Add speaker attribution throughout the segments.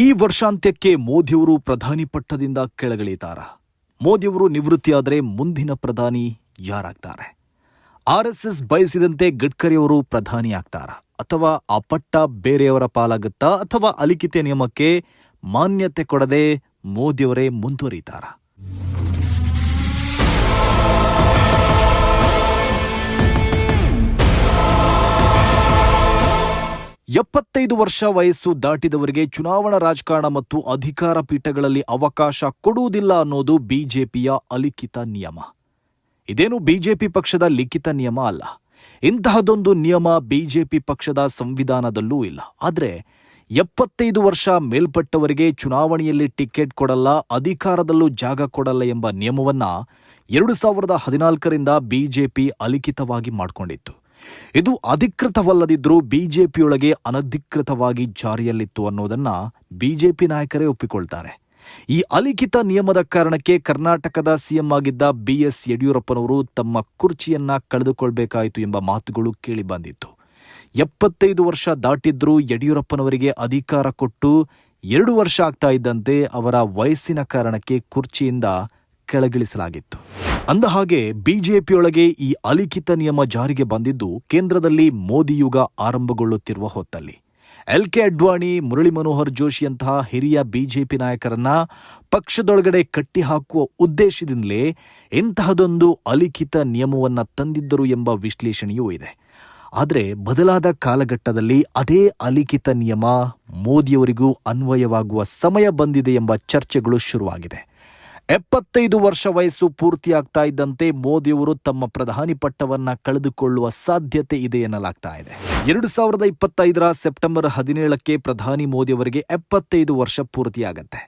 Speaker 1: ಈ ವರ್ಷಾಂತ್ಯಕ್ಕೆ ಮೋದಿಯವರು ಪ್ರಧಾನಿ ಪಟ್ಟದಿಂದ ಕೆಳಗಿಳಿತಾರ. ಮೋದಿಯವರು ನಿವೃತ್ತಿಯಾದರೆ ಮುಂದಿನ ಪ್ರಧಾನಿ ಯಾರಾಗ್ತಾರೆ? ಆರ್ಎಸ್ಎಸ್ ಬಯಸಿದಂತೆ ಗಡ್ಕರಿಯವರು ಪ್ರಧಾನಿ ಆಗ್ತಾರ? ಅಥವಾ ಆ ಪಟ್ಟ ಬೇರೆಯವರ ಪಾಲಾಗುತ್ತಾ? ಅಥವಾ ಅಲಿಖಿತ ನಿಯಮಕ್ಕೆ ಮಾನ್ಯತೆ ಕೊಡದೆ ಮೋದಿಯವರೇ ಮುಂದುವರಿತಾರ? ಎಪ್ಪತ್ತೈದು ವರ್ಷ ವಯಸ್ಸು ದಾಟಿದವರಿಗೆ ಚುನಾವಣಾ ರಾಜಕಾರಣ ಮತ್ತು ಅಧಿಕಾರ ಪೀಠಗಳಲ್ಲಿ ಅವಕಾಶ ಕೊಡುವುದಿಲ್ಲ ಅನ್ನೋದು ಬಿಜೆಪಿಯ ಅಲಿಖಿತ ನಿಯಮ. ಇದೇನು ಬಿಜೆಪಿ ಪಕ್ಷದ ಲಿಖಿತ ನಿಯಮ ಅಲ್ಲ. ಇಂತಹದೊಂದು ನಿಯಮ ಬಿಜೆಪಿ ಪಕ್ಷದ ಸಂವಿಧಾನದಲ್ಲೂ ಇಲ್ಲ. ಆದರೆ ಎಪ್ಪತ್ತೈದು ವರ್ಷ ಮೇಲ್ಪಟ್ಟವರಿಗೆ ಚುನಾವಣೆಯಲ್ಲಿ ಟಿಕೆಟ್ ಕೊಡಲ್ಲ, ಅಧಿಕಾರದಲ್ಲೂ ಜಾಗ ಕೊಡಲ್ಲ ಎಂಬ ನಿಯಮವನ್ನ ಎರಡು ಸಾವಿರದ ಹದಿನಾಲ್ಕರಿಂದ ಬಿಜೆಪಿ ಅಲಿಖಿತವಾಗಿ ಮಾಡಿಕೊಂಡಿತ್ತು. ಇದು ಅಧಿಕೃತವಲ್ಲದಿದ್ದರೂ ಬಿಜೆಪಿಯೊಳಗೆ ಅನಧಿಕೃತವಾಗಿ ಜಾರಿಯಲ್ಲಿತ್ತು ಅನ್ನೋದನ್ನ ಬಿಜೆಪಿ ನಾಯಕರೇ ಒಪ್ಪಿಕೊಳ್ತಾರೆ. ಈ ಅಲಿಖಿತ ನಿಯಮದ ಕಾರಣಕ್ಕೆ ಕರ್ನಾಟಕದ ಸಿಎಂ ಆಗಿದ್ದ ಬಿಎಸ್ ಯಡಿಯೂರಪ್ಪನವರು ತಮ್ಮ ಕುರ್ಚಿಯನ್ನ ಕಳೆದುಕೊಳ್ಬೇಕಾಯಿತು ಎಂಬ ಮಾತುಗಳು ಕೇಳಿಬಂದಿತ್ತು ಎಪ್ಪತ್ತೈದು ವರ್ಷ ದಾಟಿದ್ರೂ ಯಡಿಯೂರಪ್ಪನವರಿಗೆ ಅಧಿಕಾರ ಕೊಟ್ಟು ಎರಡು ವರ್ಷ ಆಗ್ತಾ ಇದ್ದಂತೆ ಅವರ ವಯಸ್ಸಿನ ಕಾರಣಕ್ಕೆ ಕುರ್ಚಿಯಿಂದ ಕೆಳಗಿಳಿಸಲಾಗಿತ್ತು. ಅಂದಹಾಗೆ ಬಿಜೆಪಿಯೊಳಗೆ ಈ ಅಲಿಖಿತ ನಿಯಮ ಜಾರಿಗೆ ಬಂದಿದ್ದು ಕೇಂದ್ರದಲ್ಲಿ ಮೋದಿ ಯುಗ ಆರಂಭಗೊಳ್ಳುತ್ತಿರುವ ಹೊತ್ತಲ್ಲಿ. ಎಲ್ ಕೆ ಅಡ್ವಾಣಿ, ಮುರಳಿ ಮನೋಹರ್ ಜೋಶಿಯಂತಹ ಹಿರಿಯ ಬಿಜೆಪಿ ನಾಯಕರನ್ನ ಪಕ್ಷದೊಳಗಡೆ ಕಟ್ಟಿಹಾಕುವ ಉದ್ದೇಶದಿಂದಲೇ ಇಂತಹದೊಂದು ಅಲಿಖಿತ ನಿಯಮವನ್ನ ತಂದಿದ್ದರು ಎಂಬ ವಿಶ್ಲೇಷಣೆಯೂ ಇದೆ. ಆದರೆ ಬದಲಾದ ಕಾಲಘಟ್ಟದಲ್ಲಿ ಅದೇ ಅಲಿಖಿತ ನಿಯಮ ಮೋದಿಯವರಿಗೂ ಅನ್ವಯವಾಗುವ ಸಮಯ ಬಂದಿದೆ ಎಂಬ ಚರ್ಚೆಗಳು ಶುರುವಾಗಿದೆ. ಎಪ್ಪತ್ತೈದು ವರ್ಷ ವಯಸ್ಸು ಪೂರ್ತಿಯಾಗ್ತಾ ಇದ್ದಂತೆ ಮೋದಿಯವರು ತಮ್ಮ ಪ್ರಧಾನಿ ಪಟ್ಟವನ್ನ ಕಳೆದುಕೊಳ್ಳುವ ಸಾಧ್ಯತೆ ಇದೆ ಎನ್ನಲಾಗ್ತಾ ಇದೆ. ಎರಡು ಸಾವಿರದ ಇಪ್ಪತ್ತೈದರ ಸೆಪ್ಟೆಂಬರ್ ಹದಿನೇಳಕ್ಕೆ ಪ್ರಧಾನಿ ಮೋದಿಯವರಿಗೆ ಎಪ್ಪತ್ತೈದು ವರ್ಷ ಪೂರ್ತಿಯಾಗತ್ತೆ.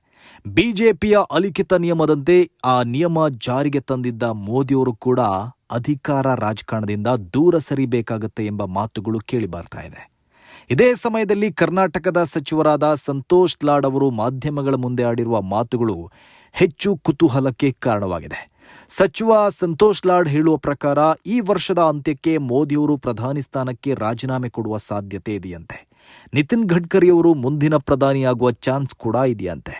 Speaker 1: ಬಿಜೆಪಿಯ ಅಲಿಖಿತ ನಿಯಮದಂತೆ ಆ ನಿಯಮ ಜಾರಿಗೆ ತಂದಿದ್ದ ಮೋದಿಯವರು ಕೂಡ ಅಧಿಕಾರ ರಾಜಕಾರಣದಿಂದ ದೂರ ಸರಿಬೇಕಾಗತ್ತೆ ಎಂಬ ಮಾತುಗಳು ಕೇಳಿ ಬರ್ತಾ ಇದೆ. ಇದೇ ಸಮಯದಲ್ಲಿ ಕರ್ನಾಟಕದ ಸಚಿವರಾದ ಸಂತೋಷ್ ಲಾಡ್ ಅವರು ಮಾಧ್ಯಮಗಳ ಮುಂದೆ ಆಡಿರುವ ಮಾತುಗಳು ಹೆಚ್ಚು ಕುತೂಹಲಕ್ಕೆ ಕಾರಣವಾಗಿದೆ. ಸಚಿವ ಸಂತೋಷ್ ಲಾಡ್ ಹೇಳುವ ಪ್ರಕಾರ ಈ ವರ್ಷದ ಅಂತ್ಯಕ್ಕೆ ಮೋದಿಯವರು ಪ್ರಧಾನಿ ಸ್ಥಾನಕ್ಕೆ ರಾಜೀನಾಮೆ ಕೊಡುವ ಸಾಧ್ಯತೆ ಇದೆಯಂತೆ. ನಿತಿನ್ ಗಡ್ಕರಿಯವರು ಮುಂದಿನ ಪ್ರಧಾನಿಯಾಗುವ ಚಾನ್ಸ್ ಕೂಡ ಇದೆಯಂತೆ.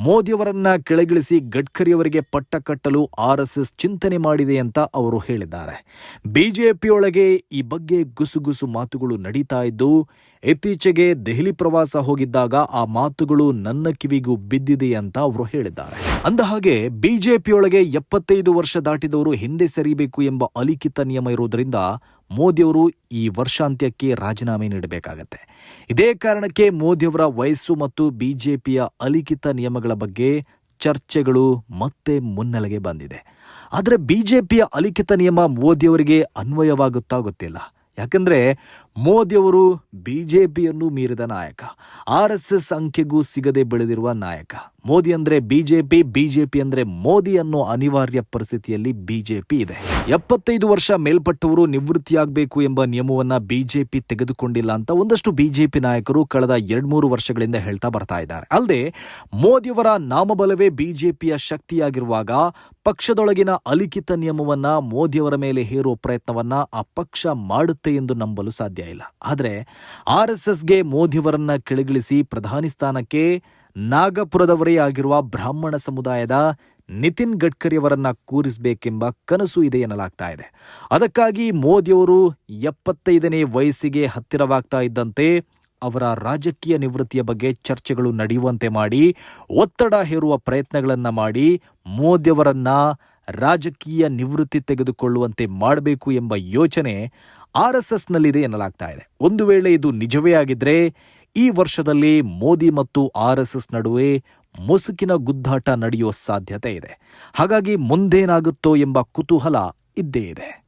Speaker 1: ಮೋದಿಯವರನ್ನ ಕೆಳಗಿಳಿಸಿ ಗಡ್ಕರಿಯವರಿಗೆ ಪಟ್ಟ ಕಟ್ಟಲು ಆರ್ಎಸ್ಎಸ್ ಚಿಂತನೆ ಮಾಡಿದೆ ಅಂತ ಅವರು ಹೇಳಿದ್ದಾರೆ. ಬಿಜೆಪಿಯೊಳಗೆ ಈ ಬಗ್ಗೆ ಗುಸುಗುಸು ಮಾತುಗಳು ನಡೀತಾ ಇದ್ದು, ಇತ್ತೀಚೆಗೆ ದೆಹಲಿ ಪ್ರವಾಸ ಹೋಗಿದ್ದಾಗ ಆ ಮಾತುಗಳು ನನ್ನ ಕಿವಿಗೂ ಬಿದ್ದಿದೆ ಅಂತ ಅವರು ಹೇಳಿದ್ದಾರೆ. ಅಂದಹಾಗೆ ಬಿಜೆಪಿಯೊಳಗೆ ಎಪ್ಪತ್ತೈದು ವರ್ಷ ದಾಟಿದವರು ಹಿಂದೆ ಸರಿಬೇಕು ಎಂಬ ಅಲಿಖಿತ ನಿಯಮ ಇರುವುದರಿಂದ ಮೋದಿಯವರು ಈ ವರ್ಷಾಂತ್ಯಕ್ಕೆ ರಾಜೀನಾಮೆ ನೀಡಬೇಕಾಗತ್ತೆ. ಇದೇ ಕಾರಣಕ್ಕೆ ಮೋದಿಯವರ ವಯಸ್ಸು ಮತ್ತು ಬಿಜೆಪಿಯ ಅಲಿಖಿತ ನಿಯಮಗಳ ಬಗ್ಗೆ ಚರ್ಚೆಗಳು ಮತ್ತೆ ಮುನ್ನೆಲೆಗೆ ಬಂದಿದೆ. ಆದರೆ ಬಿಜೆಪಿಯ ಅಲಿಖಿತ ನಿಯಮ ಮೋದಿಯವರಿಗೆ ಅನ್ವಯವಾಗುತ್ತಾ ಗೊತ್ತಿಲ್ಲ. ಯಾಕಂದ್ರೆ ಮೋದಿಯವರು ಬಿಜೆಪಿಯನ್ನು ಮೀರಿದ ನಾಯಕ, ಆರ್ ಎಸ್ ಎಸ್ ಅಂಕೆಗೂ ಸಿಗದೆ ಬೆಳೆದಿರುವ ನಾಯಕ. ಮೋದಿ ಅಂದ್ರೆ ಬಿಜೆಪಿ ಬಿಜೆಪಿ ಅಂದ್ರೆ ಮೋದಿ ಅನ್ನೋ ಅನಿವಾರ್ಯ ಪರಿಸ್ಥಿತಿಯಲ್ಲಿ ಬಿಜೆಪಿ ಇದೆ. ಎಪ್ಪತ್ತೈದು ವರ್ಷ ಮೇಲ್ಪಟ್ಟವರು ನಿವೃತ್ತಿಯಾಗಬೇಕು ಎಂಬ ನಿಯಮವನ್ನ ಬಿಜೆಪಿ ತೆಗೆದುಕೊಂಡಿಲ್ಲ ಅಂತ ಒಂದಷ್ಟು ಬಿಜೆಪಿ ನಾಯಕರು ಕಳೆದ ಎರಡ್ಮೂರು ವರ್ಷಗಳಿಂದ ಹೇಳ್ತಾ ಬರ್ತಾ ಇದ್ದಾರೆ. ಅಲ್ಲದೆ ಮೋದಿಯವರ ನಾಮಬಲವೇ ಬಿಜೆಪಿಯ ಶಕ್ತಿಯಾಗಿರುವಾಗ ಪಕ್ಷದೊಳಗಿನ ಅಲಿಖಿತ ನಿಯಮವನ್ನ ಮೋದಿಯವರ ಮೇಲೆ ಹೇರುವ ಪ್ರಯತ್ನವನ್ನ ಆ ಪಕ್ಷ ಮಾಡುತ್ತೆ ಎಂದು ನಂಬಲು ಸಾಧ್ಯ ಇಲ್ಲ. ಆದರೆ, ಆರ್ ಎಸ್ ಎಸ್ಗೆ ಮೋದಿಯವರನ್ನ ಕೆಳಗಿಳಿಸಿ ಪ್ರಧಾನಿ ಸ್ಥಾನಕ್ಕೆ ನಾಗಪುರದವರೇ ಆಗಿರುವ ಬ್ರಾಹ್ಮಣ ಸಮುದಾಯದ ನಿತಿನ್ ಗಡ್ಕರಿಯವರನ್ನ ಕೂರಿಸಬೇಕೆಂಬ ಕನಸು ಇದೆ ಎನ್ನಲಾಗ್ತಾ ಇದೆ. ಅದಕ್ಕಾಗಿ ಮೋದಿಯವರು ಎಪ್ಪತ್ತೈದನೇ ವಯಸ್ಸಿಗೆ ಹತ್ತಿರವಾಗ್ತಾ ಇದ್ದಂತೆ ಅವರ ರಾಜಕೀಯ ನಿವೃತ್ತಿಯ ಬಗ್ಗೆ ಚರ್ಚೆಗಳು ನಡೆಯುವಂತೆ ಮಾಡಿ, ಒತ್ತಡ ಹೇರುವ ಪ್ರಯತ್ನಗಳನ್ನ ಮಾಡಿ ಮೋದಿಯವರನ್ನ ರಾಜಕೀಯ ನಿವೃತ್ತಿ ತೆಗೆದುಕೊಳ್ಳುವಂತೆ ಮಾಡಬೇಕು ಎಂಬ ಯೋಚನೆ ಆರ್ ಎಸ್ ಎಸ್ನಲ್ಲಿದೆ ಎನ್ನಲಾಗ್ತಾ ಇದೆ. ಒಂದು ವೇಳೆ ಇದು ನಿಜವೇ ಆಗಿದ್ರೆ ಈ ವರ್ಷದಲ್ಲಿ ಮೋದಿ ಮತ್ತು ಆರ್ ಎಸ್ ಎಸ್ ನಡುವೆ ಮುಸುಕಿನ ಗುದ್ದಾಟ ನಡೆಯುವ ಸಾಧ್ಯತೆ ಇದೆ. ಹಾಗಾಗಿ ಮುಂದೇನಾಗುತ್ತೋ ಎಂಬ ಕುತೂಹಲ ಇದ್ದೇ ಇದೆ.